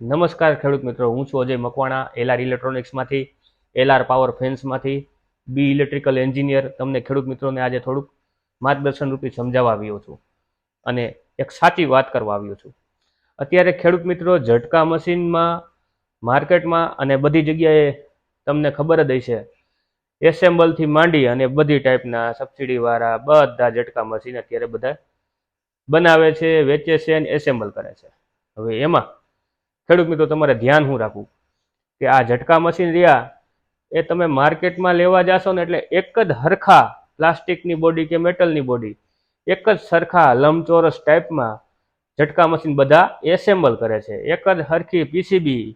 નમસ્કાર ખેડૂત મિત્રો, હું છું અજય મકવાણા એલઆર ઇલેક્ટ્રોનિક્સમાંથી એલઆર પાવર ફેન્સમાંથી બી ઇલેક્ટ્રિકલ એન્જિનિયર તમને ખેડૂત મિત્રોને આજે થોડુંક માર્ગદર્શન રૂપી સમજાવવા આવ્યો છું અને એક સાચી વાત કરવા આવ્યો છું. અત્યારે ખેડૂત મિત્રો, ઝટકા મશીનમાં, માર્કેટમાં અને બધી જગ્યાએ તમને ખબર જ હશે, એસેમ્બલથી માંડી અને બધી ટાઈપના સબસિડીવાળા બધા ઝટકા મશીન અત્યારે બધા બનાવે છે, વેચે છે અને એસેમ્બલ કરે છે. હવે એમાં ખેડૂત મિત્રો, તમારે ધ્યાન હું રાખવું કે આ ઝટકા મશીન રહ્યા એ તમે માર્કેટમાં લેવા જાશો ને એટલે એક જ હરખા પ્લાસ્ટિકની બોડી કે મેટલની બોડી, એક જ સરખા લંબચોરસ ટાઈપમાં ઝટકા મશીન બધા એસેમ્બલ કરે છે. એક જ હરખી પીસીબી.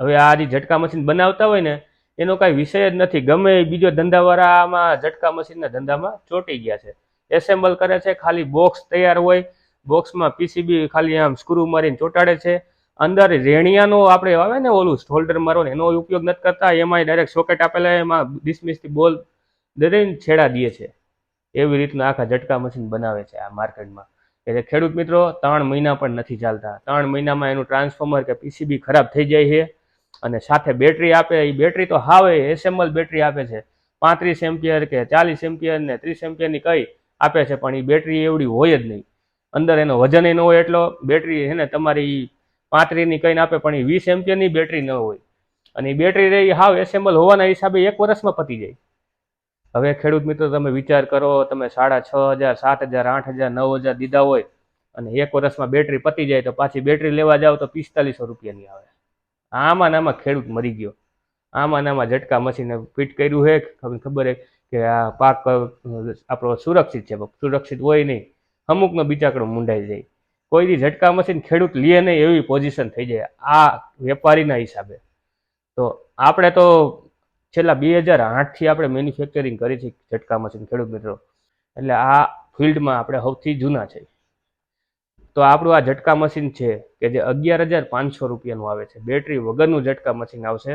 હવે આ જે ઝટકા મશીન બનાવતા હોય ને, એનો કાંઈ વિષય જ નથી. ગમે બીજો ધંધાવાળા આમાં ઝટકા મશીનના ધંધામાં ચોંટી ગયા છે. એસેમ્બલ કરે છે, ખાલી બોક્સ તૈયાર હોય બોક્સમાં પીસીબી ખાલી આમ સ્ક્રૂ મારીને ચોંટાડે છે. અંદર રેણિયાનો આપણે આવે ને ઓલું હોલ્ડર મારો ને એનો ઉપયોગ નથી કરતા. એમાંય ડાયરેક્ટ સોકેટ આપેલા એમાં ડિસમિસથી બોલ દઈને છેડા દે છે. એવી રીતના આખા ઝટકા મશીન બનાવે છે આ માર્કેટમાં. એટલે ખેડૂત મિત્રો, ત્રણ મહિના પણ નથી ચાલતા. ત્રણ મહિનામાં એનું ટ્રાન્સફોર્મર કે પીસીબી ખરાબ થઈ જાય છે અને સાથે બેટરી આપે. એ બેટરી તો હાવે એસેમ્બલ બેટરી આપે છે. પાંત્રીસ એમ્પિયર કે ચાલીસ એમ્પિયર ને ત્રીસ એમ્પિયરની કઈ આપે છે, પણ એ બેટરી એવડી હોય જ નહીં. અંદર એનો વજન ન હોય એટલો બેટરી હે ને તમારી પાંત્રીની કઈ આપે, પણ એ વીસ એમ્પિયરની બેટરી ન હોય. અને એ બેટરી રહી હાવ એસેમ્બલ હોવાના હિસાબે એક વર્ષમાં પતી જાય. હવે ખેડૂત મિત્રો, તમે વિચાર કરો, તમે સાડા છ હજાર, સાત હજાર, આઠ હજાર, નવ હજાર દીધા હોય અને એક વર્ષમાં બેટરી પતી જાય, તો પાછી બેટરી લેવા જાવ તો પિસ્તાલીસો રૂપિયાની આવે. આમાં નામાં ખેડૂત મરી ગયો. આમાં ને આમાં ઝટકા મશીને ફિટ કર્યું છે ખબર હે કે આ પાક આપણો સુરક્ષિત છે સુરક્ષિત હોય નહીં. અમુકનો બિચાકડો મુંડાઈ જાય. કોઈ દી ઝટકા મશીન ખેડૂત લે નહીં એવી પોઝિશન થઈ જાય. આ વેપારીના હિસાબે. તો આપણે તો છેલ્લા બે હજાર આઠથી આપણે મેન્યુફેક્ચરિંગ કરી છે ઝટકા મશીન ખેડૂત મિત્રો. એટલે આ ફિલ્ડમાં આપણે સૌથી જૂના છે. તો આપણું આ ઝટકા મશીન છે કે જે અગિયાર હજાર પાંચસો રૂપિયાનું આવે છે. બેટરી વગરનું ઝટકા મશીન આવશે.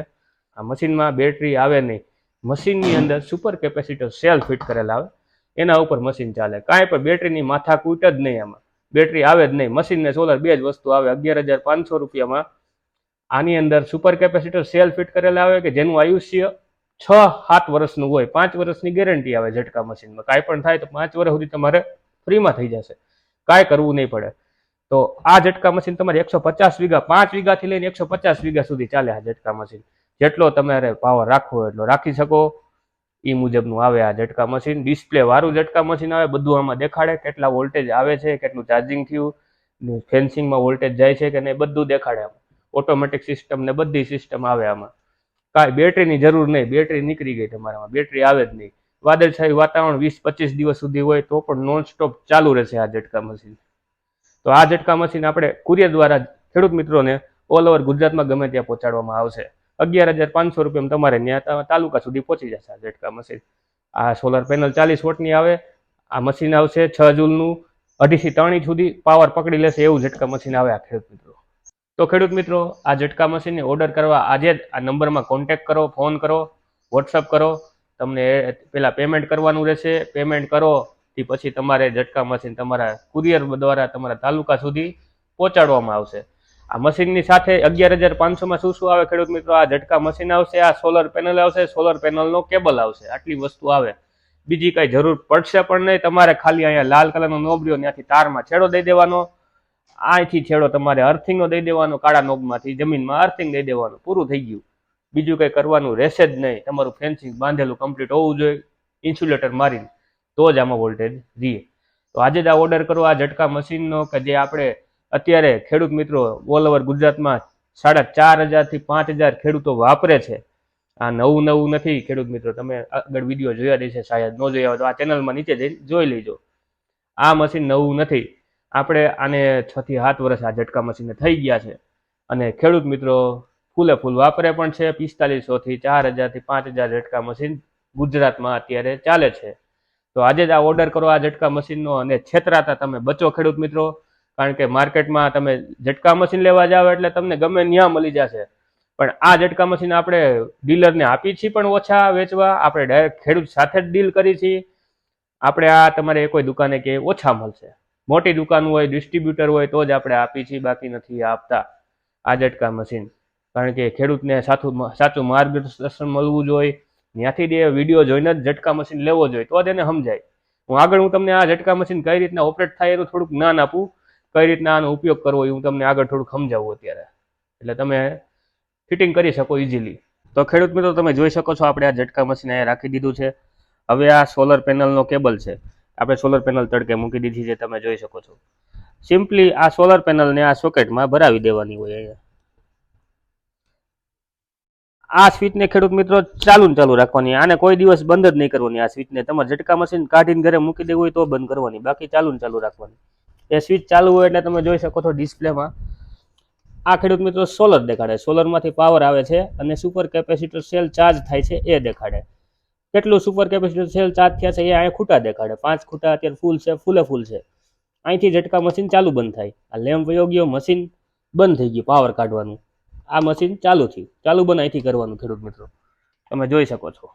આ મશીનમાં બેટરી આવે નહીં. મશીનની અંદર સુપર કેપેસિટર સેલ ફિટ કરેલા આવે. એના ઉપર મશીન ચાલે. કાંઈ પણ બેટરીની માથા કૂટ જ નહીં આમાં. બેટરી આવે જ નહીં. મશીન ને સોલર બે જ વસ્તુ આવે. અગિયાર હજાર પાંચસો રૂપિયામાં આની અંદર સુપર કેપેસિટર સેલ ફિટ કરેલા આવે કે જેનું આયુષ્ય છ, સાત વર્ષનું હોય. પાંચ વર્ષની ગેરંટી આવે ઝટકા મશીનમાં. કાંઈ પણ થાય તો પાંચ વર્ષ સુધી તમારે ફ્રીમાં થઈ જશે. કાંઈ કરવું નહીં પડે. તો આ ઝટકા મશીન તમારે એકસો પચાસ વીઘા, પાંચ વીઘાથી લઈને એકસો પચાસ વીઘા સુધી ચાલે આ ઝટકા મશીન. જેટલો તમારે પાવર રાખવો એટલો રાખી શકો. એ મુજબનું આવે આ ઝટકા મશીન. ડિસ્પ્લે વાળું ઝટકા મશીન આવે, બધું આમાં દેખાડે કેટલા વોલ્ટેજ આવે છે, કેટલું ચાર્જિંગ થયું ફેન્સિંગમાં વોલ્ટેજ જાય છે કે નહીં, બધું દેખાડે આમાં. ઓટોમેટિક સિસ્ટમ ને બધી સિસ્ટમ આવે આમાં. કાંઈ બેટરીની જરૂર નહીં બેટરી નીકળી ગઈ તમારામાં બેટરી આવે જ નહીં. વાદળછાયું વાતાવરણ વીસ પચીસ દિવસ સુધી હોય તો પણ નોન સ્ટોપ ચાલુ રહેશે આ ઝટકા મશીન. તો આ ઝટકા મશીન આપણે કુરિયર દ્વારા ખેડૂત મિત્રોને ઓલ ઓવર ગુજરાતમાં ગમે ત્યાં પહોંચાડવામાં આવશે. અગિયાર હજાર પાંચસો રૂપિયામાં તમારે ત્યાં તાલુકા સુધી પહોંચી જશે આ ઝટકા મશીન આ સોલર પેનલ ચાલીસ વોટની આવે, આ મશીન આવશે છ જૂલનું, અઢીથી ત્રણ ઇંચ સુધી પાવર પકડી લેશે એવું ઝટકા મશીન આવે આ ખેડૂત મિત્રો. તો ખેડૂત મિત્રો, આ ઝટકા મશીનને ઓર્ડર કરવા આજે જ આ નંબરમાં કોન્ટેક્ટ કરો ફોન કરો વોટ્સઅપ કરો, તમને પહેલાં પેમેન્ટ કરવાનું રહેશે. પેમેન્ટ કરો તે પછી તમારે ઝટકા મશીન તમારા કુરિયર દ્વારા તમારા તાલુકા સુધી પહોંચાડવામાં આવશે. આ મશીનની સાથે અગિયાર હજાર પાંચસોમાં શું શું આવે ખેડૂત મિત્રો? આ ઝટકા મશીન આવશે, આ સોલર પેનલ આવશે સોલર પેનલનો કેબલ આવશે. આટલી વસ્તુ આવે. બીજી કાંઈ જરૂર પડશે પણ નહીં. તમારે ખાલી અહીંયા લાલ કલરનો નોબર્યો ત્યાંથી તારમાં છેડો દઈ દેવાનો. અહીંથી છેડો તમારે અર્થિંગનો દઈ દેવાનો, કાળા નોબમાંથી જમીનમાં અર્થિંગ દઈ દેવાનું. પૂરું થઈ ગયું. બીજું કંઈ કરવાનું રહેશે જ નહીં. તમારું ફેન્સિંગ બાંધેલું કમ્પ્લીટ હોવું જોઈએ. ઇન્સ્યુલેટર મારીને. તો જ આમાં વોલ્ટેજ રીએ તો આજે જ આ ઓર્ડર કરો. આ ઝટકા મશીનનો કે જે આપણે અત્યારે ખેડૂત મિત્રો ઓલ ઓવર ગુજરાતમાં સાડા ચાર હજારથી પાંચ હજાર ખેડૂતો વાપરે છે. આ નવું નવું નથી ખેડૂત મિત્રો, તમે આગળ વીડિયો જોયા દેશે શાયદ ન જોયા હોય તો આ ચેનલમાં નીચે જઈ જોઈ લેજો. આ મશીન નવું નથી. આપણે આને છ થી સાત વર્ષ આ ઝટકા મશીને થઈ ગયા છે. અને ખેડૂત મિત્રો, ફૂલે ફૂલ વાપરે પણ છે પિસ્તાલીસોથી ચાર હજારથી પાંચ હજાર ઝટકા મશીન ગુજરાતમાં અત્યારે ચાલે છે. તો આજે જ આ ઓર્ડર કરો આ ઝટકા મશીનનો અને છેતરાતા તમે બચો ખેડૂત મિત્રો. કારણ કે માર્કેટમાં તમે ઝટકા મશીન લેવા જાઓ એટલે તમને ગમે ત્યાં મળી જશે. પણ આ ઝટકા મશીન આપણે ડીલરને આપી છીએ પણ ઓછા વેચવા, આપણે ડાયરેક્ટ ખેડૂત સાથે જ ડીલ કરી છીએ. આપણે આ તમારે કોઈ દુકાને કે ઓછા મળશે. મોટી દુકાન હોય ડિસ્ટ્રીબ્યુટર હોય, તો જ આપણે આપી છીએ, બાકી નથી આપતા આ ઝટકા મશીન. કારણ કે ખેડૂતને સાચું સાચું માર્ગદર્શન મળવું જોઈએ. ત્યાંથી એ વીડિયો જોઈને જ ઝટકા મશીન લેવો જોઈએ, તો જ એને સમજાય. હું આગળ હું તમને આ ઝટકા મશીન કઈ રીતના ઓપરેટ થાય એનું થોડુંક જ્ઞાન આપું. કઈ રીતના આનો ઉપયોગ કરવો એ હું તમને આગળ થોડુંક સમજાવું અત્યારે. એટલે તમે ફિટિંગ કરી શકો ઇઝીલી તો ખેડૂત મિત્રો, તમે જોઈ શકો છો આપણે આ ઝટકા મશીન અહીંયા રાખી દીધું છે. હવે આ સોલર પેનલનો કેબલ છે. આપણે સોલર પેનલ તડકે મૂકી દીધી છે, તમે જોઈ શકો છો. સિમ્પલી આ સોલર પેનલને આ સોકેટમાં ભરાવી દેવાની હોય અહીંયા. આ સ્વિચને ખેડૂત મિત્રો, ચાલુ ને ચાલુ રાખવાની. આને કોઈ દિવસ બંધ જ નહીં કરવાની. આ સ્વિચને તમારે ઝટકા મશીન કાઢીને ઘરે મૂકી દેવું હોય તો બંધ કરવાની. બાકી ચાલુ ને ચાલુ રાખવાની. એ સ્વિચ ચાલુ હોય એટલે તમે જોઈ શકો છો ડિસ્પ્લેમાં. આ ખેડૂત મિત્રો સોલર દેખાડે. સોલરમાંથી પાવર આવે છે અને સુપર કેપેસિટર સેલ ચાર્જ થાય છે એ દેખાડે. કેટલું સુપર કેપેસિટર સેલ ચાર્જ થયા છે એ અહીંયા ખૂટા દેખાડે. પાંચ ખૂટા અત્યારે ફૂલ છે, ફૂલે ફૂલ છે. અહીંથી ઝટકા મશીન ચાલુ બંધ થાય. આ લેમ્પ વયો ગયો મશીન બંધ થઈ ગયું પાવર કાઢવાનું. આ મશીન ચાલુ થયું. ચાલુ બંધ અહીંથી કરવાનું ખેડૂત મિત્રો. તમે જોઈ શકો છો.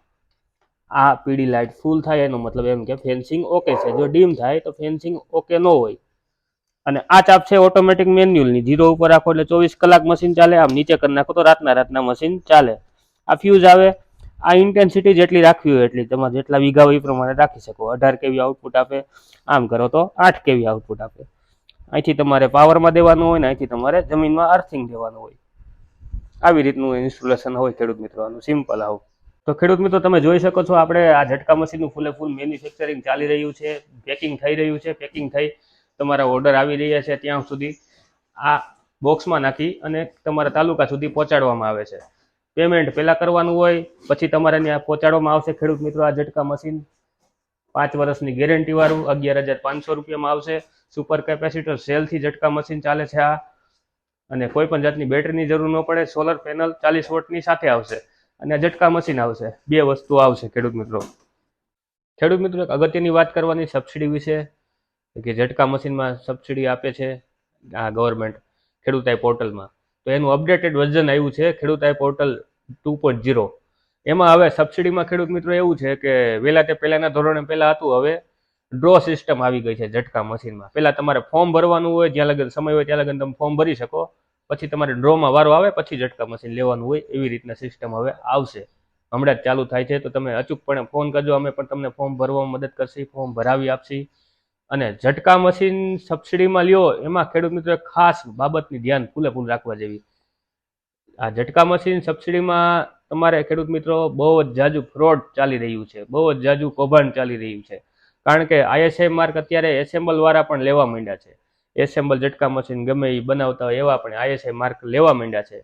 આ પીડી લાઇટ ફૂલ થાય એનો મતલબ એમ કે ફેન્સિંગ ઓકે છે. જો ડીમ થાય તો ફેન્સિંગ ઓકે ન હોય. અને આ ચાપ છે ઓટોમેટિક મેન્યુઅલની જીરો ઉપર રાખો એટલે ચોવીસ કલાક મશીન ચાલે, આમ નીચે કરી નાખો તો રાતના રાતના મશીન ચાલે. આ ફ્યુઝ આવે, આ ઇન્ટેન્સિટી જેટલી રાખવી હોય એટલી તમારે જેટલા વીઘા હોય એ પ્રમાણે રાખી શકો. અઢાર કેવી આઉટપુટ આપે, આમ કરો તો આઠ કેવી આઉટપુટ આપે. અહીંથી તમારે પાવરમાં દેવાનું હોય ને અહીંથી તમારે જમીનમાં અર્થિંગ દેવાનું હોય. આવી રીતનું ઇન્સ્ટોલેશન હોય ખેડૂત મિત્રોનું. સિમ્પલ આવું. તો ખેડૂત મિત્રો, તમે જોઈ શકો છો, આપણે આ ઝટકા મશીનનું ફૂલે ફૂલ મેન્યુફેક્ચરિંગ ચાલી રહ્યું છે. પેકિંગ થઈ રહ્યું છે પેકિંગ થઈ. તમારા ઓર્ડર આવી રહ્યા છે ત્યાં સુધી આ બોક્સમાં નાખી અને તમારા તાલુકા સુધી પહોંચાડવામાં આવે છે. પેમેન્ટ પહેલાં કરવાનું હોય, પછી તમારે ત્યાં પહોંચાડવામાં આવશે. ખેડૂત મિત્રો, આ ઝટકા મશીન પાંચ વર્ષની ગેરંટી વાળું, અગિયાર હજાર પાંચસો રૂપિયામાં આવશે. સુપર કેપેસિટર સેલથી ઝટકા મશીન ચાલે છે આ. અને કોઈ પણ જાતની બેટરીની જરૂર ન પડે સોલર પેનલ ચાલીસ વોટની સાથે આવશે. અને ઝટકા મશીન આવશે. બે વસ્તુ આવશે, ખેડૂત મિત્રો. ખેડૂત મિત્રો, એક અગત્યની વાત કરવાની સબસિડી વિશે. કે ઝટકા મશીનમાં સબસિડી આપે છે આ ગવર્મેન્ટ ખેડૂત પોર્ટલમાં. તો એનું અપડેટેડ વર્ઝન આવ્યું છે ખેડૂત પોર્ટલ ટુ પોઈન્ટ ઝીરો. એમાં હવે સબસિડીમાં ખેડૂત મિત્રો એવું છે કે વહેલા તે પહેલાંના ધોરણે પહેલાં હતું, હવે ડ્રો સિસ્ટમ આવી ગઈ છે ઝટકા મશીનમાં. પહેલાં તમારે ફોર્મ ભરવાનું હોય, જ્યાં લગન સમય હોય ત્યાં લગન તમે ફોર્મ ભરી શકો. પછી તમારે ડ્રોમાં વારો આવે, પછી ઝટકા મશીન લેવાનું હોય, એવી રીતના સિસ્ટમ હવે આવશે. હમણાં જ ચાલુ થાય છે, તો તમે અચૂકપણે ફોન કરજો, અમે પણ તમને ફોર્મ ભરવામાં મદદ કરશી ફોર્મ ભરાવી આપશી. અને ઝટકા મશીન સબસિડીમાં લ્યો, એમાં ખેડૂત મિત્રો ખાસ બાબતની ધ્યાન ફૂલ રાખવા જેવી. આ ઝટકા મશીન સબસિડીમાં તમારે ખેડૂત મિત્રો બહુ જ જાજુ ફ્રોડ ચાલી રહ્યું છે, બહુ જ જાજુ કૌભાંડ ચાલી રહ્યું છે. કારણ કે આઈએસઆઈ માર્ક અત્યારે એસેમ્બલ વાળા પણ લેવા માંડ્યા છે. એસેમ્બલ ઝટકા મશીન ગમે એ બનાવતા હોય એવા પણ આઈએસઆઈ માર્ક લેવા માંડ્યા છે.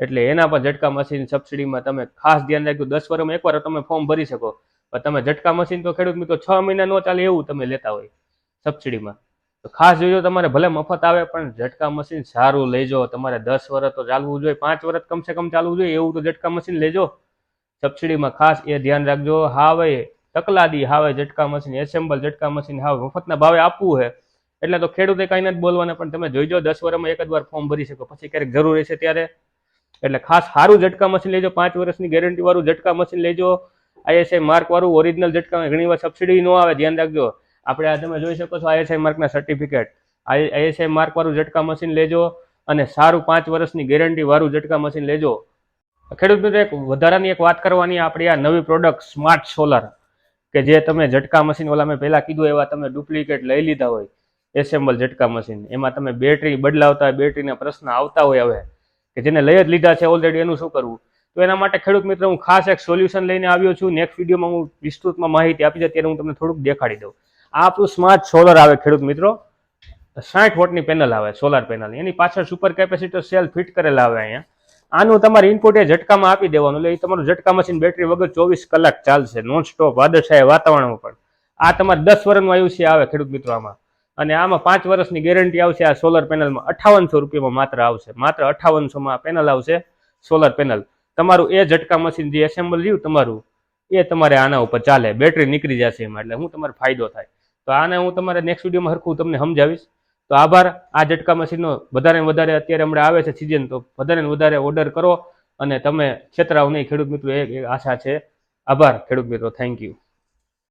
એટલે એના પર ઝટકા મશીન સબસિડીમાં તમે ખાસ ધ્યાન રાખ્યું દસ વર્ષમાં એકવાર તમે ફોર્મ ભરી શકો. પણ તમે ઝટકા મશીન તો ખેડૂત મિત્રો છ મહિના ન ચાલે એવું તમે લેતા હોય. સબસિડીમાં. તો ખાસ જોજો તમારે ભલે મફત આવે, પણ ઝટકા મશીન સારું લેજો. તમારે દસ વર્ષ તો ચાલવું જોઈએ, પાંચ વર્ષ કમસે કમ ચાલવું જોઈએ, એવું તો ઝટકા મશીન લેજો. સબસિડીમાં ખાસ એ ધ્યાન રાખજો હા ભાઈ તકલાદી, હાવે ઝટકા મશીન, એસેમ્બલ ઝટકા મશીન, હાવે મફતના ભાવે આપવું છે. એટલે તો ખેડૂતે કાંઈ નથી બોલવાના, પણ તમે જોઈજો દસ વર્ષમાં એક જ વાર ફોર્મ ભરી શકો, પછી ક્યારેક જરૂર રહેશે ત્યારે. એટલે ખાસ સારું ઝટકા મશીન લેજો, પાંચ વર્ષની ગેરંટી વાળું ઝટકા મશીન લેજો. આઈએસઆઈ માર્ક વાળું ઓરિજિનલ ઝટકા, ઘણી વાર સબસિડી ન આવે, ધ્યાન રાખજો. આપણે આ તમે જોઈ શકો છો આઈએસઆઈ માર્કના સર્ટિફિકેટ આઈએસઆઈ માર્કવાળું ઝટકા મશીન લેજો અને સારું પાંચ વર્ષની ગેરંટી વાળું ઝટકા મશીન લેજો. ખેડૂત મિત્રો, એક વધારાની એક વાત કરવાની આપણી આ નવી પ્રોડક્ટ સ્માર્ટ સોલર કે જે તમે ઝટકા મશીન ઓલા મેં પહેલાં કીધું, એવા તમે ડુપ્લિકેટ લઈ લીધા હોય એસેમ્બલ ઝટકા મશીન. એમાં તમે બેટરી બદલાવતા હોય બેટરીના પ્રશ્ન આવતા હોય હવે, કે જેને લઈ જ લીધા છે ઓલરેડી એનું શું કરવું? તો એના માટે ખેડૂત મિત્રો, હું ખાસ એક સોલ્યુશન લઈને આવ્યો છું. નેક્સ્ટ વિડીયોમાં હું વિસ્તૃતમાં માહિતી આપી છે ત્યારે હું તમને થોડુંક દેખાડી દઉં. આ આપણું સ્માર્ટ સોલર આવે ખેડૂત મિત્રો. સાઠ વોટની પેનલ આવે, સોલાર પેનલ. એની પાછળ સુપર કેપેસિટર સેલ ફિટ કરેલા આવે અહીંયા. આનું તમારે ઇનપુટ એ ઝટકામાં આપી દેવાનું, એટલે એ તમારું ઝટકા મશીન બેટરી વગર ચોવીસ કલાક ચાલશે નોન સ્ટોપ વાતાવરણમાં પણ. આ તમારે દસ વર્ષનું આયુષ્ય આવે ખેડૂત મિત્રો આમાં. અને આમાં પાંચ વર્ષની ગેરંટી આવશે, આ સોલર પેનલમાં અઠાવનસો રૂપિયામાં માત્ર આવશે. માત્ર અઠાવનસોમાં પેનલ આવશે સોલર પેનલ તમારું એ ઝટકા મશીન જે એસેમ્બલ રહ્યું તમારું એ તમારે આના ઉપર ચાલે. બેટરી નીકળી જશે એમાં, એટલે હું તમારે ફાયદો થાય. તો આને હું તમારે નેક્સ્ટ વિડીયોમાં હરખું તમને સમજાવીશ. તો આભાર. આ ઝટકા મશીનનો વધારે ને વધારે અત્યારે હમણાં આવે છે સિઝન તો વધારે ને વધારે ઓર્ડર કરો અને તમે છેતરાવ નહીં ખેડૂત મિત્રો, એ આશા છે. આભાર ખેડૂત મિત્રો. Thank you